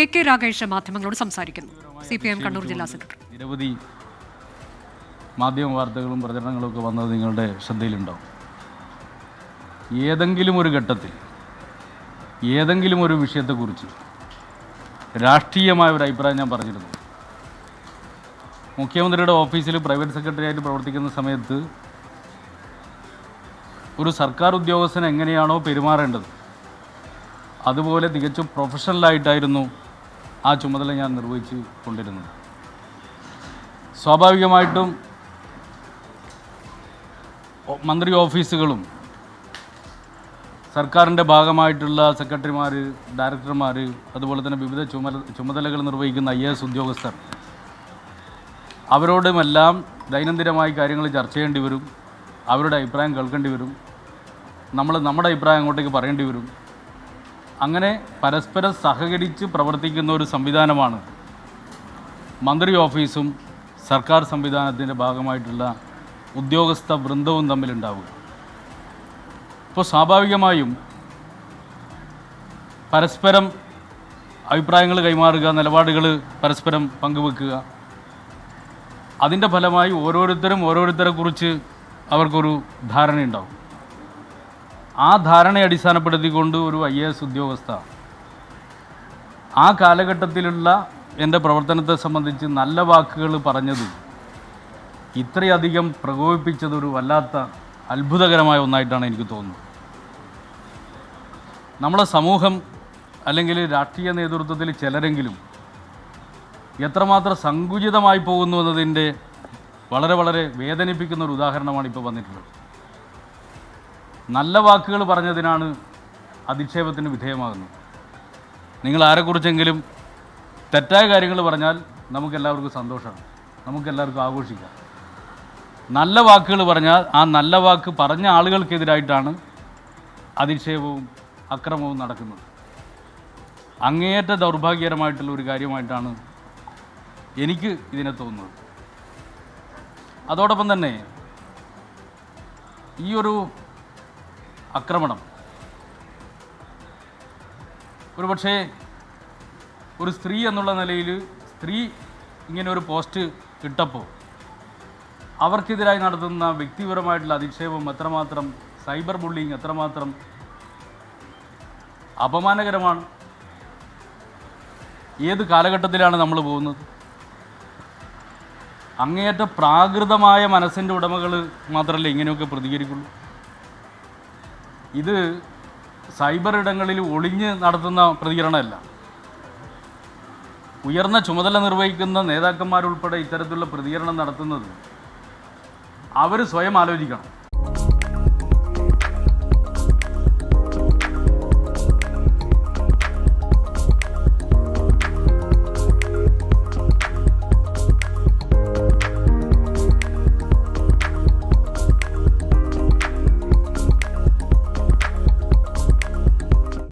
K K Ragesh മാധ്യമങ്ങളോട് സംസാരിക്കുന്നു. C P M Kannur ജില്ലാ സെക്രട്ടറി. നിരവധി മാധ്യമ വാർത്തകളും പ്രചരണങ്ങളും ഒക്കെ വന്നത് നിങ്ങളുടെ ശ്രദ്ധയിലുണ്ടാവും ഏതെങ്കിലും ഒരു ഘട്ടത്തിൽ ഏതെങ്കിലും ഒരു വിഷയത്തെക്കുറിച്ച് രാഷ്ട്രീയമായ ഒരു അഭിപ്രായം ഞാൻ പറഞ്ഞിരുന്നു. മുഖ്യമന്ത്രിയുടെ ഓഫീസിൽ പ്രൈവറ്റ് സെക്രട്ടറി ആയിട്ട് പ്രവർത്തിക്കുന്ന സമയത്ത് ഒരു സർക്കാർ ഉദ്യോഗസ്ഥൻ എങ്ങനെയാണോ പെരുമാറേണ്ടത് അതുപോലെ തികച്ചും പ്രൊഫഷണലായിട്ടായിരുന്നു ആ ചുമതല ഞാൻ നിർവഹിച്ചു കൊണ്ടിരുന്നത് സ്വാഭാവികമായിട്ടും മന്ത്രി ഓഫീസുകളും സർക്കാരിന്റെ ഭാഗമായിട്ടുള്ള സെക്രട്ടറിമാർ ഡയറക്ടർമാർ അതുപോലെ തന്നെ വിവിധ ചുമല ചുമതലകൾ നിർവഹിക്കുന്ന ഐ എസ് ഉദ്യോഗസ്ഥർ അവരോടുമെല്ലാം ദൈനംദിനമായി കാര്യങ്ങൾ ചർച്ച ചെയ്യേണ്ടി വരും. അവരുടെ അഭിപ്രായം കേൾക്കേണ്ടി വരും. നമ്മൾ നമ്മുടെ അഭിപ്രായം അങ്ങോട്ടേക്ക് പറയേണ്ടി വരും. അങ്ങനെ പരസ്പരം സഹകരിച്ച് പ്രവർത്തിക്കുന്ന ഒരു സംവിധാനമാണ് മന്ത്രി ഓഫീസും സർക്കാർ സംവിധാനത്തിന്റെ ഭാഗമായിട്ടുള്ള ഉദ്യോഗസ്ഥ വൃന്ദവും തമ്മിലുണ്ടാവുക. ഇപ്പോൾ സ്വാഭാവികമായും പരസ്പരം അഭിപ്രായങ്ങൾ കൈമാറുക നിലപാടുകൾ പരസ്പരം പങ്കുവെക്കുക അതിന്റെ ഫലമായി ഓരോരുത്തരും ഓരോരുത്തരെക്കുറിച്ച് അവർക്കൊരു ധാരണയുണ്ടാവും. ആ ധാരണയെ അടിസ്ഥാനപ്പെടുത്തിക്കൊണ്ട് ഒരു ഐ എ എസ് ഉദ്യോഗസ്ഥ ആ കാലഘട്ടത്തിലുള്ള എന്റെ പ്രവർത്തനത്തെ സംബന്ധിച്ച് നല്ല വാക്കുകൾ പറഞ്ഞത് ഇത്രയധികം പ്രകോപിപ്പിച്ചതൊരു വല്ലാത്ത അത്ഭുതകരമായ ഒന്നായിട്ടാണ് എനിക്ക് തോന്നുന്നത്. നമ്മളെ സമൂഹം അല്ലെങ്കിൽ രാഷ്ട്രീയ നേതൃത്വത്തിൽ ചിലരെങ്കിലും എത്രമാത്രം സങ്കുചിതമായി പോകുന്നു എന്നതിന്റെ വളരെ വളരെ വേദനിപ്പിക്കുന്ന ഒരു ഉദാഹരണമാണ് ഇപ്പോൾ വന്നിട്ടുള്ളത്. നല്ല വാക്കുകൾ പറഞ്ഞതിനാണ് അധിക്ഷേപത്തിന് വിധേയമാകുന്നത്. നിങ്ങൾ ആരെക്കുറിച്ചെങ്കിലും തെറ്റായ കാര്യങ്ങൾ പറഞ്ഞാൽ നമുക്കെല്ലാവർക്കും സന്തോഷമാണ്. നമുക്കെല്ലാവർക്കും ആഘോഷിക്കാം. നല്ല വാക്കുകൾ പറഞ്ഞാൽ ആ നല്ല വാക്ക് പറഞ്ഞ ആളുകൾക്കെതിരായിട്ടാണ് അധിക്ഷേപവും അക്രമവും നടക്കുന്നത്. അങ്ങേയറ്റ ദൗർഭാഗ്യകരമായിട്ടുള്ള ഒരു കാര്യമായിട്ടാണ് എനിക്ക് ഇതിനെ തോന്നുന്നത്. അതോടൊപ്പം തന്നെ ഈ ഒരു ആക്രമണം. ഒരു പക്ഷേ ഒരു സ്ത്രീ എന്നുള്ള നിലയിൽ സ്ത്രീ ഇങ്ങനെ ഒരു പോസ്റ്റ് ഇട്ടപ്പോൾ അവർക്കെതിരായി നടത്തുന്ന വ്യക്തിപരമായിട്ടുള്ള അധിക്ഷേപം എത്രമാത്രം സൈബർ ബുള്ളിങ് എത്രമാത്രം അപമാനകരമാണ്. ഏത് കാലഘട്ടത്തിലാണ് നമ്മൾ പോകുന്നത്? അങ്ങേയറ്റ പ്രാകൃതമായ മനസ്സിന്റെ ഉടമകൾ മാത്രമല്ല ഇങ്ങനെയൊക്കെ പ്രതികരിക്കുള്ളൂ. ഇത് സൈബർ ഇടങ്ങളിൽ ഒളിഞ്ഞ് നടത്തുന്ന പ്രതികരണമല്ല. ഉയർന്ന ചുമതല നിർവഹിക്കുന്ന നേതാക്കന്മാരുൾപ്പെടെ ഇത്തരത്തിലുള്ള പ്രതികരണം നടത്തുന്നത് അവർ സ്വയം ആലോചിക്കണം.